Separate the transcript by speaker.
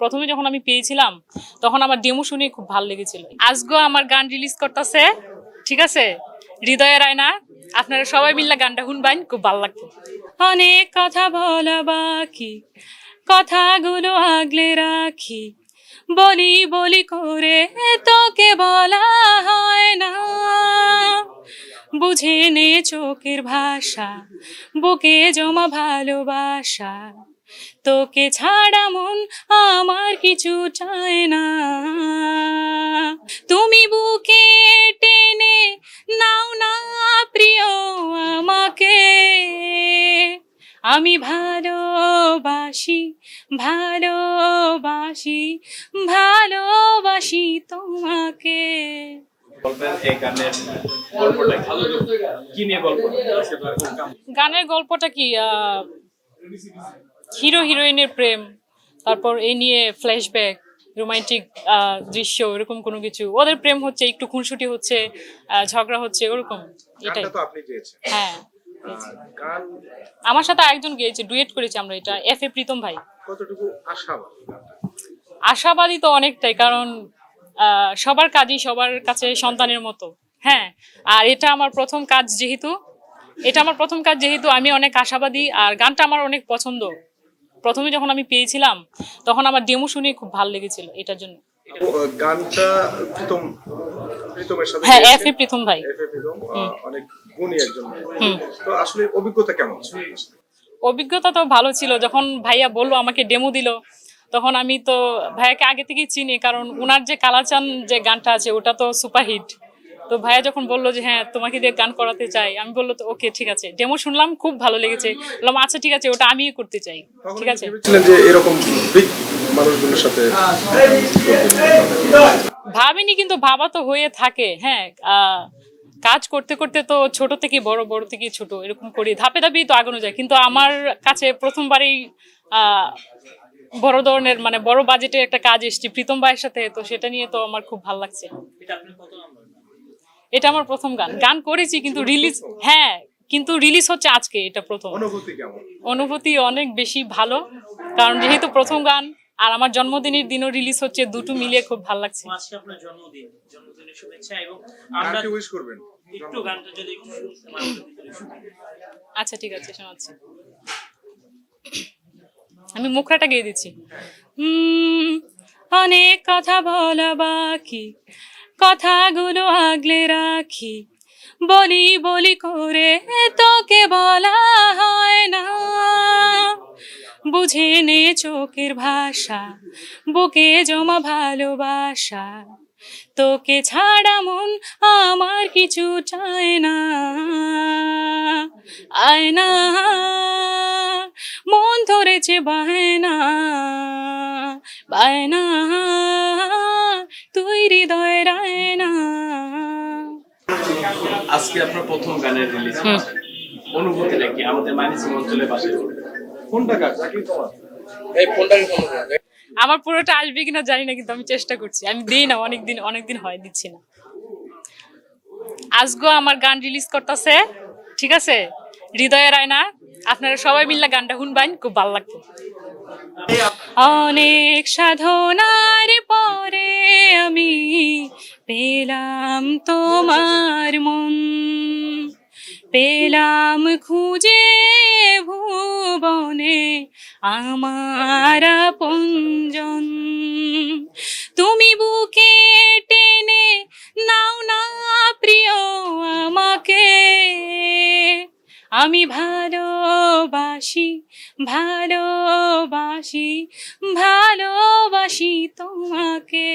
Speaker 1: প্রথমে যখন আমি পেয়েছিলাম, তখন আমার ডেমো শুনে খুব ভালো লেগেছিল। আজগো আমার গান রিলিজ করতেছে, ঠিক আছে? হৃদয়ের আয়না আপনারা সবাই মিললে গানটা শুনবেন, খুব ভালো লাগবে। অনেক কথা বলা বাকি, কথাগুলো আগলে রাখি। বলি বলি করে তোকে বলা হয় না। বুঝে নে চোখের ভাষা, বুকে জমা ভালোবাসা। তোকে ছাড়া মন আমার কিছু চায় না। তুমি বুকে টেনে নাও না প্রিয় আমাকে। আমি ভালোবাসি ভালোবাসি ভালোবাসি তোমাকে।
Speaker 2: গানের গল্পটা কি?
Speaker 1: হিরো হিরোইনের প্রেম তারপর এই নিয়ে ফ্ল্যাশব্যাক রোমান্টিক দৃশ্য এরকম কোনো কিছু। ওদের প্রেম হচ্ছে একটু খুনসুটি হচ্ছে ঝগড়া হচ্ছে ওরকম এটাই।
Speaker 3: তো আপনি গেয়েছেন।
Speaker 1: হ্যাঁ আমার সাথে আরেকজন গিয়েছে ডুয়েট করেছি আমরা এটা এফ এ প্রীতম ভাই।
Speaker 3: কতটুকু আশাবাদী
Speaker 1: আশাবাদী তো অনেকটাই কারণ আহ, সবার কাজই সবার কাছে সন্তানের মতো। হ্যাঁ আর এটা আমার প্রথম কাজ যেহেতু এটা আমার প্রথম কাজ যেহেতু আমি অনেক আশাবাদী আর গানটা আমার অনেক পছন্দ। প্রথমে যখন আমি পেয়েছিলাম তখন আমার ডেমো শুনে খুব ভালো লেগেছিল এটার জন্য।
Speaker 3: গানটা প্রীতম প্রীতমের সাথে
Speaker 1: হ্যাঁ
Speaker 3: গেয়েছেন।
Speaker 1: এফ এ প্রীতম ভাই।
Speaker 3: এফ এ প্রীতম অনেক গুণী একজন
Speaker 1: হুম।
Speaker 3: তো আসলে অভিজ্ঞতা কেমন
Speaker 1: অভিজ্ঞতা তো ভালো ছিল। যখন ভাইয়া বলল আমাকে ডেমো দিল তখন আমি তো ভাইয়াকে আগে থেকেই চিনি কারণ উনার যে কালাচান যে গানটা আছে ওটা তো সুপারহিট। তো ভাইয়া যখন বলল যে হ্যাঁ তোমাকে দিয়ে গান করাতে চাই আমি বলল তো ওকে ঠিক আছে। ডেমো শুনলাম খুব ভালো লেগেছে। বললাম আচ্ছা ঠিক আছে ওটা আমিই করতে চাই। ঠিক আছে।
Speaker 3: যে এরকম মানুষগুলোর সাথে
Speaker 1: ভাবিনি কিন্তু ভাবা তো হয়ে থাকে। হ্যাঁ আহ, কাজ করতে করতে তো ছোট থেকে বড় বড় থেকে ছোট এরকম করি। ধাপে ধাপেই তো আগানো যায়। কিন্তু আমার কাছে প্রথমবারই আহ, বড় ধরনের মানে বড় বাজেটের একটা কাজ এসেছি প্রীতম ভাইয়ের সাথে। তো সেটা নিয়ে তো আমার খুব ভালো লাগছে। এটা আমার প্রথম গান। গান করেছি কিন্তু রিলিজ হ্যাঁ কিন্তু রিলিজ হচ্ছে আজকে এটা প্রথম।
Speaker 3: অনুভূতি কেমন?
Speaker 1: অনুভূতি অনেক বেশি ভালো কারণ যেহেতু প্রথম গান আর আমার জন্মদিনের দিনও রিলিজ হচ্ছে দুটো মিলিয়ে খুব ভালো লাগছে।
Speaker 4: আজকে আপনার জন্মদিন জন্মদিনের শুভেচ্ছা এবং আমরা
Speaker 3: উইশ করবেন?
Speaker 4: একটু গানটা যদি একটু শুনতে মানুষের ভিতরে শুনি।
Speaker 1: আচ্ছা ঠিক আছে শোনাচ্ছি। আমি মুখরাটা গেয়ে দিচ্ছি। হুম, অনেক কথা বলা বাকি। কথাগুলো আগলে রাখি। বলি বলি করে তোকে বলা হয় না। বুঝে নে চোখের ভাষা, বুকে জমা ভালোবাসা। তোকে ছাড়া মন আমার কিছু চায় না। আয়না মন ধরেছে বায়না বায়না।
Speaker 2: আজকে আপনার প্রথম গানের রিলিজ অনুভূতিটা কি? আমাদের মাইনিসিং অঞ্চলে বাসে
Speaker 3: কোনটা গান? নাকি তোমার?
Speaker 1: আমার পুরোটা আসবে কিনা জানি না কিন্তু আমি চেষ্টা করছি। আমি দিই না অনেকদিন অনেকদিন হয় দিচ্ছি না। আজগো আমার গান রিলিজ করতেছে ঠিক আছে? হৃদয়ের আয়না আপনারা সবাই মিললে গানটা শুনবেন খুব ভালো লাগবে। অনেক সাধনার পরে আমি পেলাম তোমার মন, পেলাম খুঁজে ভুবনে আমার পঞ্জন তুমি বুকে টেনে নাও না প্রিয় আমাকে, আমি ভালোবাসি ভালোবাসি ভালোবাসি তোমাকে।